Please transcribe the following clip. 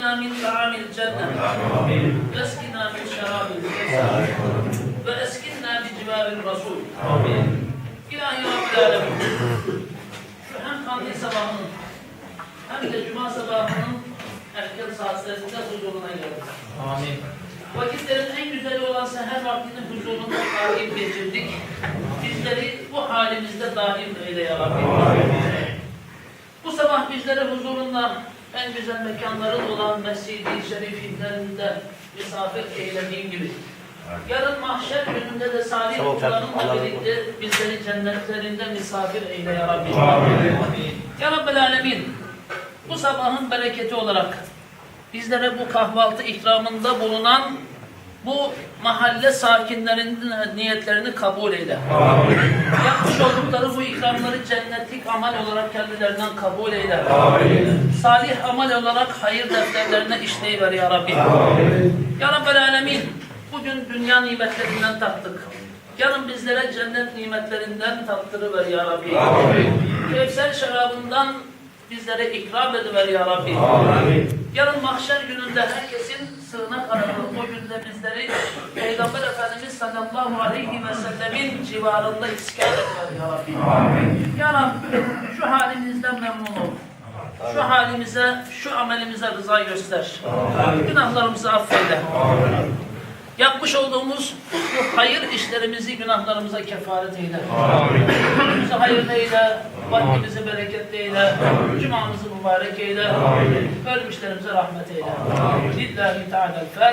من طعام الجنة واسقنا من شراب الجنة واسقنا بجوار الرسول İlahi Rabbil Alemin. Şu hem kandil sabahının hem de cuma sabahının erken saatlerinde huzuruna geldik. Amin. Vakitlerin en güzeli olan seher vaktinin huzurunda daim geçirdik. Bizleri bu halimizde daim eyle ya Rabbi. Bu sabah bizleri huzurunda en güzel mekanların olan Mescid-i Şeriflerinde misafir eylediğin gibi. Yarın mahşer gününde de salih kullarınla birlikte bizleri cennetlerinde misafir eyle ya Rabbi. Ya Rabbel Alemin, bu sabahın bereketi olarak bizlere bu kahvaltı ikramında bulunan bu mahalle sakinlerinin niyetlerini kabul eyle. Yapmış oldukları ikramları cennetlik amal olarak kendilerinden kabul eyle. Salih amal olarak hayır defterlerine işleyiver ya Rabbi. Ya Rabbel Alemin, bugün dünya nimetlerinden tattık. Yarın bizlere cennet nimetlerinden tattırıver ya Rabbi. Kevser şarabından bizlere ikram ediver ya Rabbi. Yarın mahşer gününde herkesin sığınak aradığı sallallahu aleyhi ve sellemin civarında iskan ediver ya Rabbi. Ya Rabbi şu halimizden memnun ol. Şu halimize, şu amelimize rıza göster. Günahlarımızı affeyle. Yapmış olduğumuz bu hayır işlerimizi günahlarımıza kefaret eyle. Bizi hayırlı eyle, vaktimizi bereketli eyle, cumamızı mübarek eyle, ölmüşlerimize rahmet eyle. Lillahi Teala Fatiha.